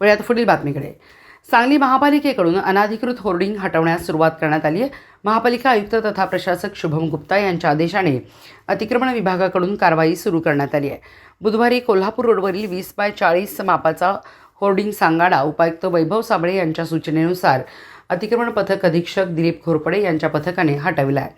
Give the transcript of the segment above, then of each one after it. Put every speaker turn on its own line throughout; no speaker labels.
आता पुढील बातमीकडे. सांगली महापालिकेकडून अनाधिकृत होर्डिंग हटवण्यास सुरुवात करण्यात आली आहे. महापालिका आयुक्त तथा प्रशासक शुभम गुप्ता यांच्या आदेशाने अतिक्रमण विभागाकडून कारवाई सुरू करण्यात आली आहे. बुधवारी कोल्हापूर रोडवरील वीस बाय चाळीस मापाचा होर्डिंग सांगाडा उपायुक्त वैभव साबळे यांच्या सूचनेनुसार अतिक्रमण पथक अधीक्षक दिलीप घोरपडे यांच्या पथकाने हटविला आहे.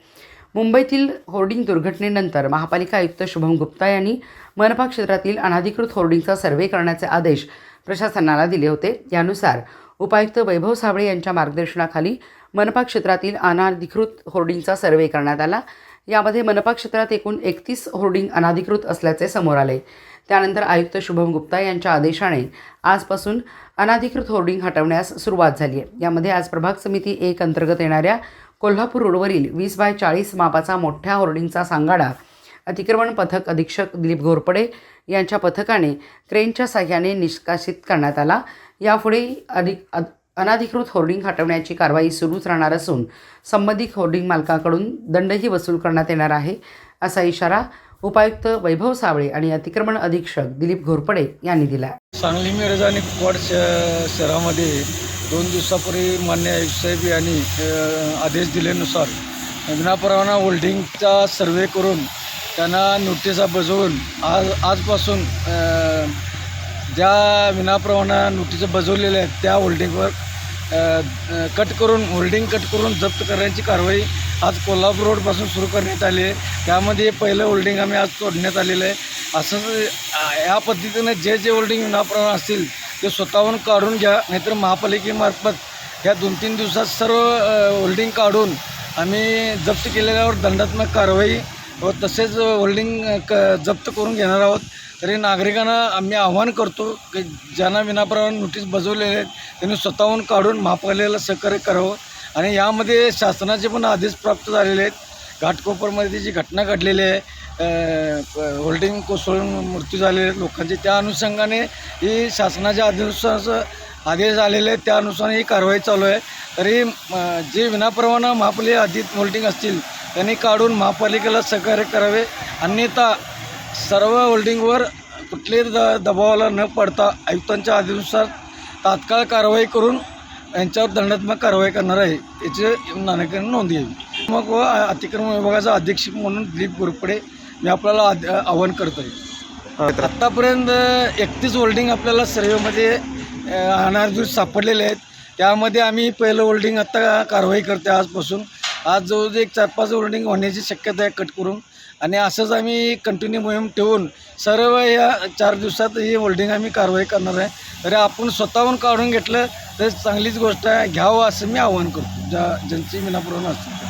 मुंबईतील होर्डिंग दुर्घटनेनंतर महापालिका आयुक्त शुभम गुप्ता यांनी मनपा क्षेत्रातील अनाधिकृत होर्डिंगचा सर्व्हे करण्याचे आदेश प्रशासनाला दिले होते. यानुसार उपायुक्त वैभव साबळे यांच्या मार्गदर्शनाखाली मनपा क्षेत्रातील अनाधिकृत होर्डिंगचा सर्वे करण्यात आला. यामध्ये मनपा क्षेत्रात एकूण एकतीस होर्डिंग अनाधिकृत असल्याचे समोर आले. त्यानंतर आयुक्त शुभम गुप्ता यांच्या आदेशाने आजपासून अनाधिकृत होर्डिंग हटवण्यास सुरुवात झाली आहे. यामध्ये आज प्रभाग समिती एक अंतर्गत येणाऱ्या कोल्हापूर रोडवरील वीस बाय चाळीस मापाचा मोठ्या होर्डिंगचा सांगाडा अतिक्रमण पथक अधीक्षक दिलीप घोरपडे यांच्या पथकाने क्रेनच्या साह्याने निष्कासित करण्यात आला. यापुढे अधिक अद- अनाधिकृत होर्डिंग हटवण्याची कारवाई सुरूच राहणार असून संबंधित होर्डिंग मालकाकडून दंडही वसूल करण्यात येणार आहे असा इशारा उपायुक्त वैभव सावळे आणि अतिक्रमण अधीक्षक दिलीप घोरपडे यांनी दिला आहे
सांगली मिरज आणि कुपवाड शहरामध्ये दोन दिवसापूर्वी मान्य आयुक्तसाहेब यांनी आदेश दिल्यानुसार विनापरवाना होल्डिंगचा सर्वे करून त्यांना नोटिसा बजवून आज आजपासून ज्या विनाप्रमाणे नोटिसा बजवलेल्या आहेत त्या होल्डिंगवर कट करून होल्डिंग कट करून जप्त करण्याची कारवाई आज कोल्हापूर रोडपासून सुरू करण्यात आली आहे. त्यामध्ये पहिलं होल्डिंग आम्ही आज तोडण्यात आलेलं आहे. असंच या पद्धतीनं जे जे होल्डिंग विनाप्रमाणे असतील ते स्वतःहून काढून घ्या नाहीतर महापालिकेमार्फत ह्या दोन तीन दिवसात सर्व होल्डिंग काढून आम्ही जप्त केलेल्यावर दंडात्मक कारवाई व तसेच होल्डिंग क जप्त करून घेणार आहोत. तरी नागरिकांना आम्ही आव्हान करतो की ज्यांना विनाप्रमाण नोटीस बजवलेले आहेत त्यांनी स्वतःहून काढून महापालिकेला सहकार्य करावं. आणि यामध्ये शासनाचे पण आदेश प्राप्त झालेले आहेत. घाटकोपरमध्ये जी घटना घडलेली आहे होल्डिंग कोसळून मृत्यू झालेले आहेत लोकांचे त्या अनुषंगाने ही शासनाच्या आदेशानुसार आदेश आलेले आहेत. त्या ही कारवाई चालू आहे. तरी जे विनाप्रमाणे महापालिका आधीत होल्डिंग असतील त्यांनी काढून महापालिकेला सहकार्य करावे. अन्यथा सर्व होल्डिंगवर कुठल्याही द दबावाला न पडता आयुक्तांच्या आदेशानुसार तात्काळ कारवाई करून यांच्यावर दंडात्मक कारवाई करणार आहे. याची नागरिकांनी नोंद घ्यावी मग व अतिक्रमण विभागाचा अधीक्षक म्हणून दिलीप घोरपडे मी आपल्याला आद- आवाहन करतो आहे आत्तापर्यंत एकतीस होल्डिंग आपल्याला सर्वेमध्ये अनाधिकृत सापडलेले आहेत. त्यामध्ये आम्ही पहिलं होल्डिंग आत्ता कारवाई करते आजपासून. आज जवळजवळ एक चार पाच होल्डिंग होण्याची शक्यता आहे कट करून. आणि असंच आम्ही कंटिन्यू मोहीम ठेवून सर्व या चार दिवसात ही होल्डिंग आम्ही कारवाई करणार आहे. तरी आपण स्वतःहून काढून घेतलं तर चांगलीच गोष्ट आहे. घ्यावं असं मी आवाहन करतो. ज्या ज्यांची विनापुरवण असतील